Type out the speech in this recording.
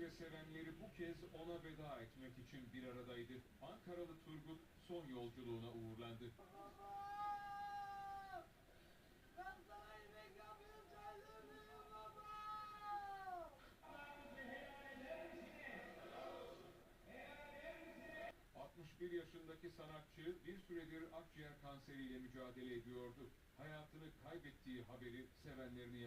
ve sevenleri bu kez ona veda etmek için bir aradaydı. Ankaralı Turgut son yolculuğuna uğurlandı. Baba! Ben sana yemek söylemiyorum baba! 61 yaşındaki sanatçı bir süredir akciğer kanseriyle mücadele ediyordu. Hayatını kaybettiği haberi sevenlerini